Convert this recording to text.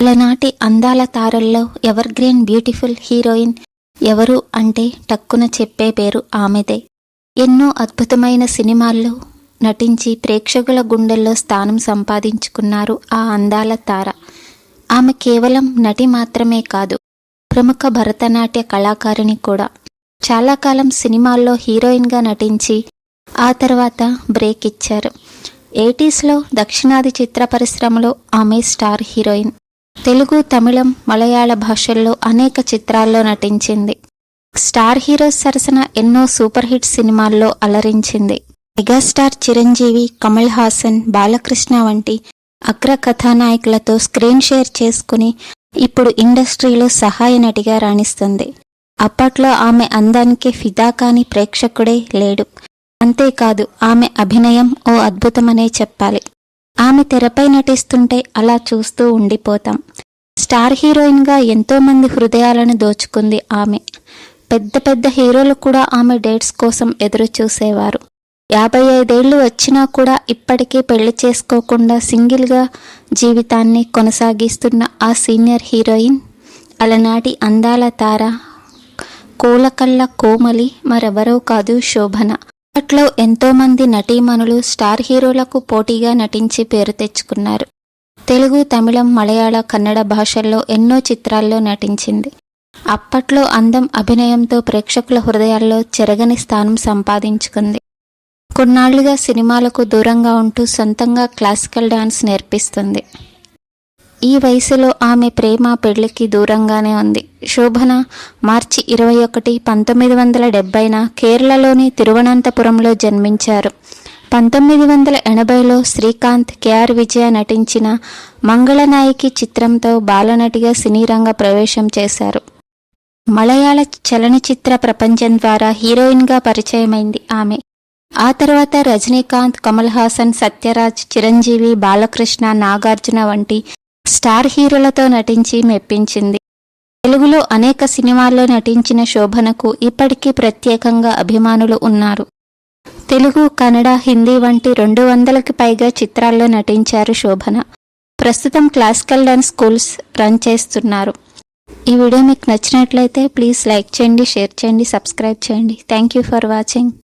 అలనాటి అందాల తారల్లో ఎవర్ గ్రీన్ బ్యూటిఫుల్ హీరోయిన్ ఎవరు అంటే టక్కున చెప్పే పేరు ఆమెదే. ఎన్నో అద్భుతమైన సినిమాల్లో నటించి ప్రేక్షకుల గుండెల్లో స్థానం సంపాదించుకున్నారు ఆ అందాల తార. ఆమె కేవలం నటి మాత్రమే కాదు ప్రముఖ భరతనాట్య కళాకారిణి కూడా. చాలా కాలం సినిమాల్లో హీరోయిన్గా నటించి ఆ తర్వాత బ్రేక్ ఇచ్చారు ఎయిటీస్లో దక్షిణాది చిత్ర పరిశ్రమలో ఆమె స్టార్ హీరోయిన్. తెలుగు తమిళం మలయాళ భాషల్లో అనేక చిత్రాల్లో నటించింది. స్టార్ హీరోస్ సరసన ఎన్నో సూపర్ హిట్ సినిమాల్లో అలరించింది. మెగాస్టార్ చిరంజీవి కమల్ హాసన్ బాలకృష్ణ వంటి అగ్ర కథానాయకులతో స్క్రీన్ షేర్ చేసుకుని ఇప్పుడు ఇండస్ట్రీలో సహాయ నటిగా రాణిస్తుంది. అప్పట్లో ఆమె అందానికి ఫిదా కాని ప్రేక్షకుడే లేడు. అంతేకాదు ఆమె అభినయం ఓ అద్భుతమనే చెప్పాలి. ఆమె తెరపై నటిస్తుంటే అలా చూస్తూ ఉండిపోతాం. స్టార్ హీరోయిన్గా ఎంతోమంది హృదయాలను దోచుకుంది ఆమె. పెద్ద పెద్ద హీరోలు కూడా ఆమె డేట్స్ కోసం ఎదురు చూసేవారు. యాభై ఐదేళ్ళు వచ్చినా కూడా ఇప్పటికీ పెళ్ళి చేసుకోకుండా సింగిల్గా జీవితాన్ని కొనసాగిస్తున్న ఆ సీనియర్ హీరోయిన్ అలనాటి అందాల తార కోలకళ్ళ కోమలి మరెవరో కాదు శోభన. అప్పట్లో ఎంతోమంది నటీమణులు స్టార్ హీరోలకు పోటీగా నటించి పేరు తెచ్చుకున్నారు. తెలుగు తమిళం మలయాళ కన్నడ భాషల్లో ఎన్నో చిత్రాల్లో నటించింది. అప్పట్లో అందం అభినయంతో ప్రేక్షకుల హృదయాల్లో చెరగని స్థానం సంపాదించుకుంది. కొన్నాళ్ళుగా సినిమాలకు దూరంగా ఉంటూ సొంతంగా క్లాసికల్ డాన్స్ నేర్పిస్తుంది. ఈ వయసులో ఆమె ప్రేమ పెళ్ళికి దూరంగానే ఉంది. శోభన మార్చి ఇరవై ఒకటి పంతొమ్మిది వందల డెబ్బైన కేరళలోని తిరువనంతపురంలో జన్మించారు. పంతొమ్మిది వందల ఎనభైలో శ్రీకాంత్ కేఆర్ విజయ నటించిన మంగళనాయకి చిత్రంతో బాలనటిగా సినీరంగ ప్రవేశం చేశారు. మలయాళ చలనచిత్ర ప్రపంచం ద్వారా హీరోయిన్గా పరిచయమైంది ఆమె. ఆ తర్వాత రజనీకాంత్ కమల్ హాసన్ సత్యరాజ్ చిరంజీవి బాలకృష్ణ నాగార్జున వంటి స్టార్ హీరోలతో నటించి మెప్పించింది. తెలుగులో అనేక సినిమాల్లో నటించిన శోభనకు ఇప్పటికీ ప్రత్యేకంగా అభిమానులు ఉన్నారు. తెలుగు కన్నడ హిందీ వంటి రెండు వందలకి పైగా చిత్రాల్లో నటించారు శోభన. ప్రస్తుతం క్లాసికల్ డాన్స్ స్కూల్స్ రన్ చేస్తున్నారు. ఈ వీడియో మీకు నచ్చినట్లయితే ప్లీజ్ లైక్ చేయండి షేర్ చేయండి సబ్స్క్రైబ్ చేయండి. Thank you for watching.